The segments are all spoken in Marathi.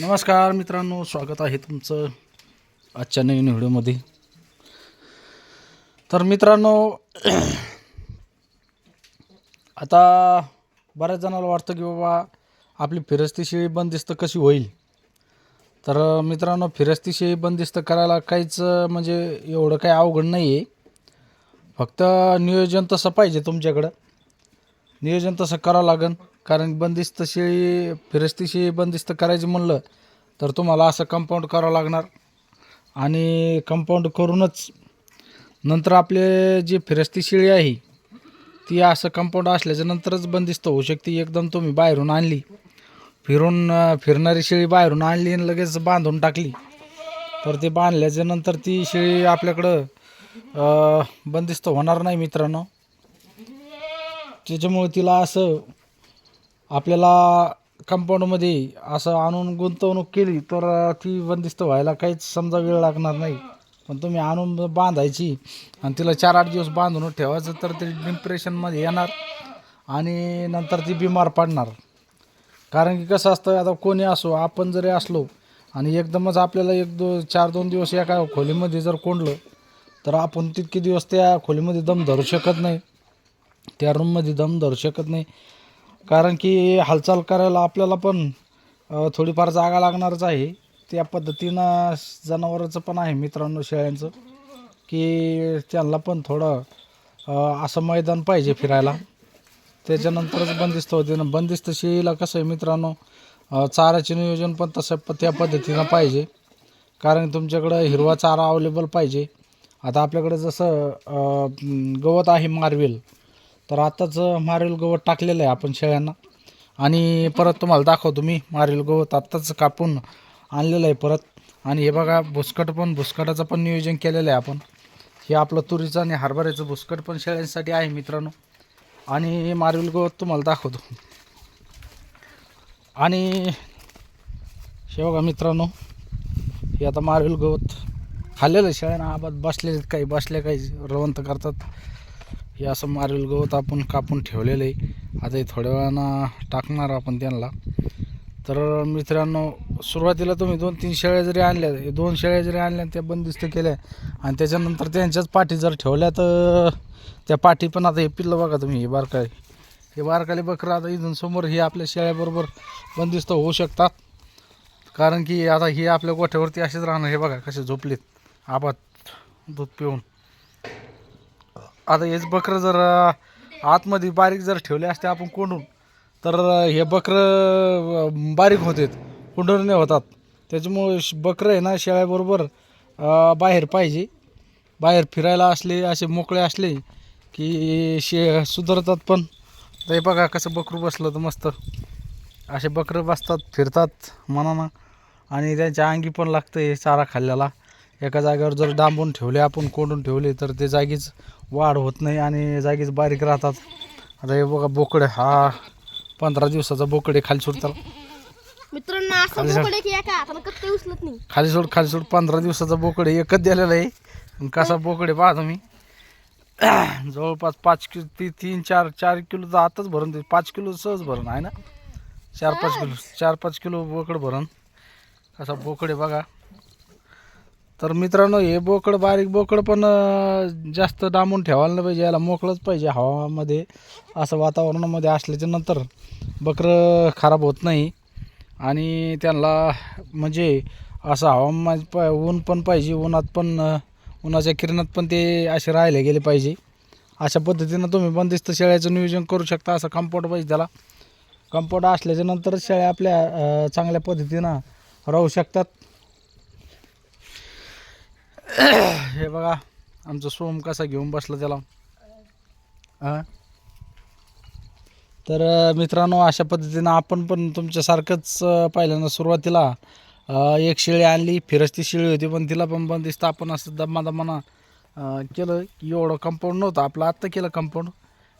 नमस्कार मित्रांनो स्वागत आहे तुमचं आजच्या नवीन व्हिडिओमध्ये. तर मित्रांनो आता बऱ्याच जणांना वाटतं की बाबा आपली फिरस्ती शेळी बंदिस्त कशी होईल? तर मित्रांनो फिरस्ती शेळी बंदिस्त करायला काहीच म्हणजे एवढं काही अवघड नाही आहे फक्त नियोजन तसं पाहिजे तुमच्याकडं. नियोजन तसं करावं लागेल कारण बंदिस्त शेळी फिरस्ती शेळी बंदिस्त करायची म्हणलं तर तुम्हाला असं कंपाऊंड करावं लागणार. आणि कंपाऊंड करूनच नंतर आपले जी फिरस्ती शेळी आहे ती असं कंपाऊंड असल्याच्या नंतरच बंदिस्त होऊ शकते. एकदम तुम्ही बाहेरून आणली फिरून फिरणारी शेळी बाहेरून आणली आणि लगेच बांधून टाकली. तर ती बांधल्याच्या नंतर ती शेळी आपल्याकडं बंदिस्त होणार नाही मित्रांनो. त्याच्यामुळे तिला असं आपल्याला कंपाऊंडमध्ये असं आणून गुंतवणूक केली तर ती बंदिस्त व्हायला काहीच समजा वेळ लागणार नाही. पण तुम्ही आणून बांधायची आणि तिला चार आठ दिवस बांधून ठेवायचं तर ते डिप्रेशनमध्ये येणार आणि नंतर ती बिमार पडणार. कारण की कसं असतं आता कोणी असो आपण जरी असलो आणि एकदमच आपल्याला एक दो चार दोन दिवस एका खोलीमध्ये जर कोंडलं तर आपण तितके दिवस त्या खोलीमध्ये दम धरू शकत नाही. त्या रूममध्ये दम धरू शकत नाही. कारण की हालचाल करायला आपल्याला पण थोडीफार जागा लागणारच आहे. त्या पद्धतीनं जनावरांचं पण आहे मित्रांनो शेळ्यांचं. की त्यांना पण थोडं असं मैदान पाहिजे फिरायला. त्याच्यानंतरच बंदिस्त होते. ना बंदिस्त शेळीला कसं आहे मित्रांनो चाराचे नियोजन पण तसं प- त्या पद्धतीनं पाहिजे. कारण तुमच्याकडं हिरवा चारा अवेलेबल पाहिजे. आता आपल्याकडे जसं गवत आहे मार्वेल. तर आत्ताच मार्वेल गवत टाकलेलं आहे आपण शेळ्यांना. आणि परत तुम्हाला दाखवतो मी मार्वेल गवत आत्ताच कापून आणलेलं आहे परत. आणि हे बघा भुसकट पण भुसकटाचं पण नियोजन केलेलं आहे आपण. हे आपलं तुरीचं आणि हरभऱ्याचं भुसकट पण शेळ्यांसाठी आहे मित्रांनो. आणि मारेल मार्वेल गवत तुम्हाला दाखवतो. आणि हे बघा मित्रांनो हे आता मार्वेल गवत खाल्लेलं आहे. शेळ्यांना आबाद बसलेले काही बसले काही रवंत करतात. हे असं मारेल गवत आपण कापून ठेवलेलं आहे. आता हे थोड्या वेळानं टाकणार आपण त्यांना. तर मित्रांनो सुरुवातीला तुम्ही दोन तीन शेळ्या जरी आणल्या दोन शेळ्या जरी आणल्या त्या बंदिस्त केल्या आणि त्याच्यानंतर त्यांच्याच पाठी जर ठेवल्या तर त्या पाठी पण आता हे पिल्लं बघा तुम्ही हे बारकाय हे बारकाली बकरं आता इथून समोर हे आपल्या शेळ्याबरोबर बंदिस्त होऊ शकतात. कारण की आता हे आपल्या गोठ्यावरती असेच राहणार हे बघा कसे झोपलेत. आबाद दूध पिऊन. आता हेच बकरं जर आतमध्ये बारीक जर ठेवले असते आपण कोंडून तर हे बकरं बारीक होतात कुंडरणे होतात. त्याच्यामुळे श- बकरं आहे ना शेळ्याबरोबर बाहेर पाहिजे. बाहेर फिरायला असले असे मोकळे असले की शे सुधारतात पण. ते बघा कसं बकरू बसलं तर मस्त. असे बकरं बसतात फिरतात मनानं. आणि त्यांच्या अंगी पण लागतं हे चारा खाल्ल्याला. एका जागेवर जर डांबून ठेवले आपण कोंडून ठेवले तर ते जागीच वाढ होत नाही आणि जागीच बारीक राहतात. आता हे बघा बोकडे हा पंधरा दिवसाचा बोकडे खाली सुटतात मित्रांनो असं खाली जा. बोकडे की एका हाताला कत्ते उचलत नाही. खाली सोड खाली सोड. पंधरा दिवसाचा बोकडे एकच दिलेला आहे. आणि कसा बोकडे पहा तुम्ही. जवळपास पाच किलो ती तीन चार चार किलोचा आताच भरून ते. पाच किलो सहज भरण आहे ना? चार पाच किलो चार पाच किलो बोकड भरण. कसा बोकडे बघा. तर मित्रांनो हे बोकड बारीक बोकड पण जास्त डांबून ठेवायला नाही पाहिजे याला मोकळंच पाहिजे हवामध्ये असं वातावरणामध्ये असल्याच्या नंतर बकरं खराब होत नाही. आणि त्यांना म्हणजे असं हवामान प ऊन पण पाहिजे उन्हात पण उन्हाच्या किरणात पण ते असे राहिले गेले पाहिजे. अशा पद्धतीनं तुम्ही बंदिस्त शेळ्याचं नियोजन करू शकता असं कंपाऊंड पाहिजे त्याला. कंपाऊंड असल्याच्या नंतर शेळ्या आपल्या चांगल्या पद्धतीनं राहू शकतात. हे बघा आमचं सोम कसा घेऊन बसला त्याला. हां? तर मित्रांनो अशा पद्धतीनं आपण पण तुमच्यासारखंच पहिल्यांदा सुरुवातीला एक शिळी आणली फिरस्ती शेळी होती पण तिला पण बंदिस्त आपण असं दमा दमानं केलं. की एवढं कंपाऊंड नव्हतं आपलं आत्ता केलं कंपाऊंड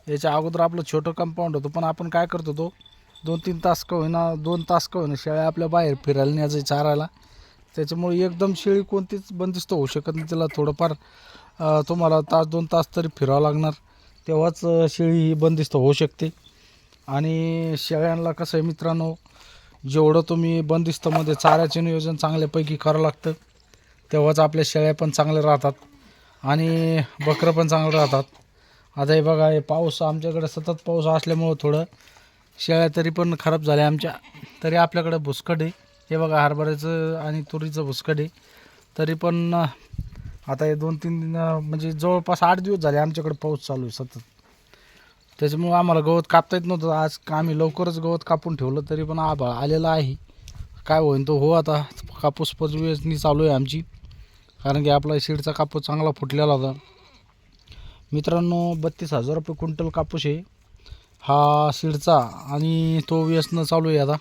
याच्या अगोदर आपलं छोटं कंपाऊंड होतं पण आपण काय करत होतो दोन तीन तास का होईना दोन तास का होईना शेळ्या आपल्या बाहेर फिरायला न्यायचं चारायला. त्याच्यामुळे एकदम शेळी कोणतीच बंदिस्त होऊ शकत नाही. तिला थोडंफार तुम्हाला तास दोन तास तरी फिरावं लागणार. तेव्हाच शेळी ही बंदिस्त होऊ शकते. आणि शेळ्यांना कसं आहे मित्रांनो जेवढं तुम्ही बंदिस्तमध्ये चाऱ्याचे नियोजन चांगल्यापैकी करावं लागतं तेव्हाच आपल्या शेळ्या पण चांगल्या राहतात. आणि बकरं पण चांगलं राहतात. आता हे बघा हे पाऊस आमच्याकडे सतत पाऊस असल्यामुळं थोडं शेळ्या तरी पण खराब झाल्या. आमच्या तरी आपल्याकडे भुसकट आहे. हे बघा हरभऱ्याचं आणि तुरीचं भुसकट आहे. तरी पण आता हे दोन तीन दिन म्हणजे जवळपास आठ दिवस झाले आमच्याकडे पाऊस चालू आहे सतत. त्याच्यामुळं आम्हाला गवत कापता येत नव्हतं. आज आम्ही लवकरच गवत कापून ठेवलं तरी पण आभाळ आलेला आहे. काय होईन तो हो आता कापूस वेचणी चालू आहे आमची. कारण की आपला शिडचा कापूस चांगला फुटलेला होता. मित्रांनो बत्तीस हजार रुपये क्विंटल कापूस आहे. हा सीडचा आणि तो व्यसनं चालू आहे आता.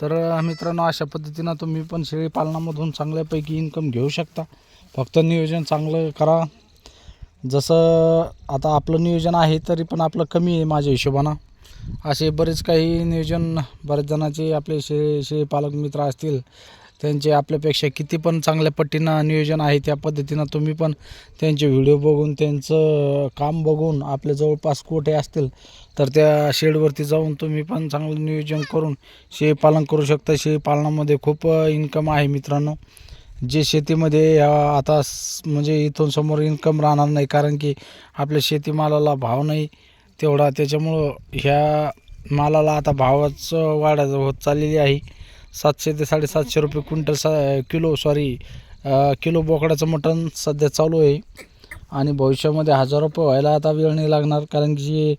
तर मित्रांनो अशा पद्धतीनं तुम्ही पण शेळी पालनामधून चांगल्यापैकी इन्कम घेऊ शकता. फक्त नियोजन चांगलं करा. जसं आता आपलं नियोजन आहे तरी पण आपलं कमी आहे माझ्या हिशोबानं. असे बरेच काही नियोजन बरेच जणांचे आपले शे शेळीपालक मित्र असतील. त्यांचे आपल्यापेक्षा किती पण चांगल्या पट्टीनं नियोजन आहे त्या पद्धतीनं तुम्ही पण त्यांचे व्हिडिओ बघून त्यांचं काम बघून आपल्या जवळपास कोठे असतील तर त्या शेडवरती जाऊन तुम्ही पण चांगलं नियोजन करून शेळीपालन करू शकता. शेळीपालनामध्ये खूप इन्कम आहे मित्रांनो. जे शेतीमध्ये आता स- म्हणजे इथून समोर इन्कम राहणार नाही कारण की आपल्या शेतीमालाला भाव नाही तेवढा. त्याच्यामुळं ह्या मालाला आता भावाच वाढ होत चाललेली आहे. सातशे ते साडेसातशे रुपये क्विंटल सा किलो सॉरी किलो बोकडाचं मटण सध्या चालू आहे. आणि भविष्यामध्ये हजार रुपये व्हायला आता वेळ नाही लागणार कारण की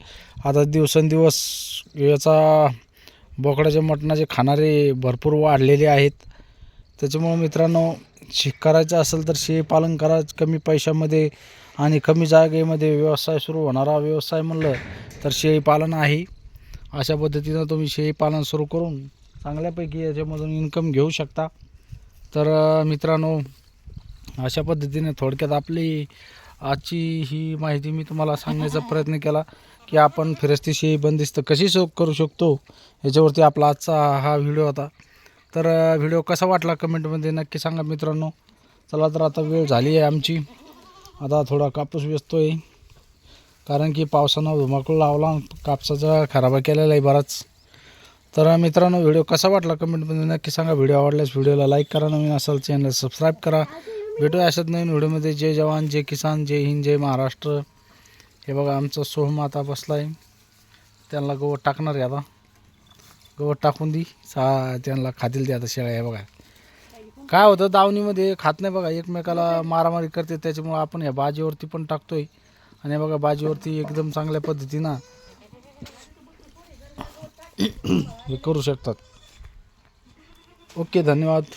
आता दिवसेंदिवस याचा बोकडाच्या मटणाचे खाणारे भरपूर वाढलेले आहेत. त्याच्यामुळं मित्रांनो शे करायचं असेल तर शेळीपालन करा कमी पैशामध्ये आणि कमी जागेमध्ये व्यवसाय सुरू होणारा व्यवसाय म्हणलं तर शेळीपालन आहे. अशा पद्धतीनं तुम्ही शेळीपालन सुरू करून चांगल्यापैकी याच्यामधून इन्कम घेऊ शकता. तर मित्रांनो अशा पद्धतीने थोडक्यात आपली आजची ही माहिती मी तुम्हाला सांगण्याचा प्रयत्न केला की आपण फिरस्तीशी बंदिस्त कशी सो करू शकतो याच्यावरती आपला आजचा हा व्हिडिओ होता. तर व्हिडिओ कसा वाटला कमेंटमध्ये नक्की सांगा मित्रांनो. चला तर आता वेळ झाली आहे आमची. आता थोडा कापूस व्यसतो आहे कारण की पावसानं धुमाकूळ लावला कापसाचा खराबा केलेला आहे बराच. तर मित्रांनो व्हिडिओ कसा वाटला कमेंटमध्ये नक्की सांगा. व्हिडिओ आवडल्यास व्हिडिओला लाईक करा नवीन असाल चॅनल सबस्क्राईब करा. भेटूया अशाच नवीन व्हिडिओमध्ये. जय जवान जय किसान जय हिंद जय महाराष्ट्र. हे बघा आमचं सोहम आता बसला आहे त्यांना गवत टाकणार आहे आता. गवत टाकून दी. सा त्यांना खातील ते आता शेळ्या हे बघा. काय होतं दावणीमध्ये खात नाही बघा. एकमेकाला मारामारी करते त्याच्यामुळं आपण या बाजीवरती पण टाकतोय. आणि बघा बाजीवरती एकदम चांगल्या पद्धतीनं हे करू शकतात. ओके धन्यवाद.